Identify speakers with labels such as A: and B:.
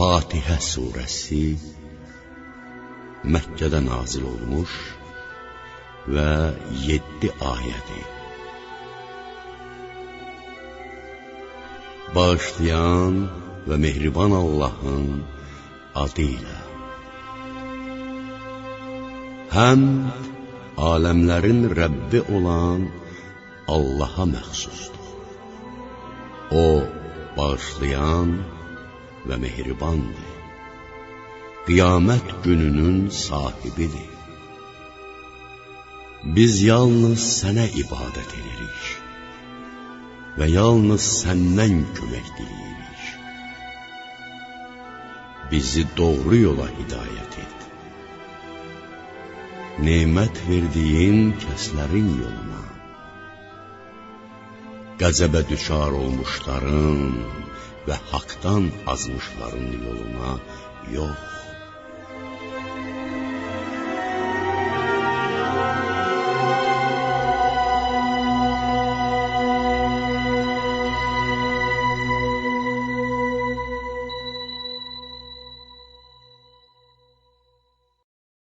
A: Fatihə surəsi Məkkədə nazil olmuş və 7 ayədir. Bağışlayan və mehriban Allahın adı ilə. Həmd aləmlərin Rəbbi olan Allaha məxsusdur. O, bağışlayan və mehribandır. Qiyamət gününün sahibidir. Biz yalnız sənə ibadət edirik və yalnız səndən kömək diləyirik. Bizi doğru yola hidayət et. Nemət verdiyin kəslərin yoluna, qəzəbə düşar olmuşların və haqdan azmışların yoluna yox.